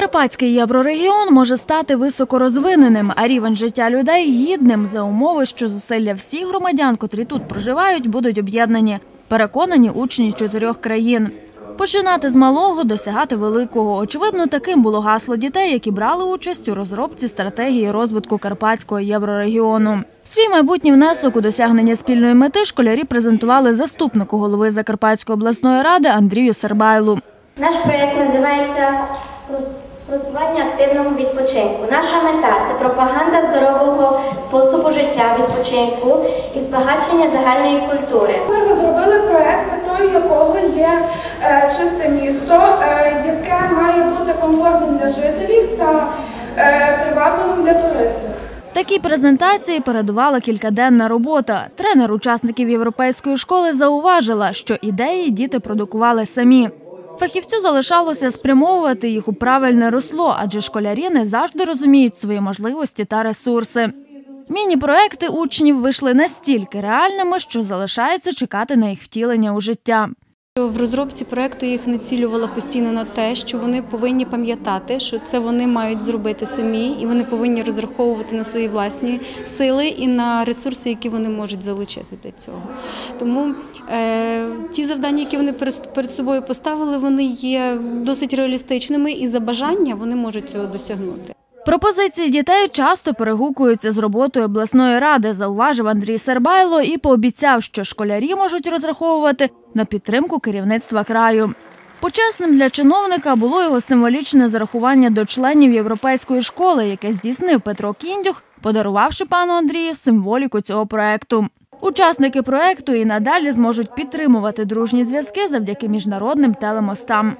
Карпатський єврорегіон може стати високорозвиненим, а рівень життя людей гідним за умови, що зусилля всіх громадян, котрі тут проживають, будуть об'єднані. Переконані учні чотирьох країн. Починати з малого, досягати великого. Очевидно, таким було гасло дітей, які брали участь у розробці стратегії розвитку Карпатського єврорегіону. Свій майбутній внесок у досягнення спільної мети школярі презентували заступнику голови Закарпатської обласної ради Андрію Сербайлу. Наш проєкт називається «Прос- просування активного відпочинку. Наша мета це пропаганда здорового способу життя, відпочинку і збагачення загальної культури. Ми розробили проект, метою якого є е, чисте місто, е, яке має бути комфортним для жителів та е, привабливим для туристів. Такій презентації передувала кількаденна робота. Тренер учасників європейської школи зауважила, що ідеї діти продукували самі. Фахівцю залишалося спрямовувати їх у правильне русло, адже школярі не завжди розуміють свої можливості та ресурси. Міні-проекти учнів вийшли настільки реальними, що залишається чекати на їх втілення у життя. В розробці проекту їх націлювала постійно на те, що вони повинні пам'ятати, що це вони мають зробити самі, і вони повинні розраховувати на свої власні сили і на ресурси, які вони можуть залучити для цього. Тому е, ті завдання, які вони перед собою поставили, вони є досить реалістичними, і за бажання вони можуть цього досягнути. Пропозиції дітей часто перегукуються з роботою обласної ради, зауважив Андрій Сербайло і пообіцяв, що школярі можуть розраховувати на підтримку керівництва краю. Почесним для чиновника було його символічне зарахування до членів європейської школи, яке здійснив Петро Кіндюх, подарувавши пану Андрію символіку цього проекту. Учасники проекту і надалі зможуть підтримувати дружні зв'язки завдяки міжнародним телемостам.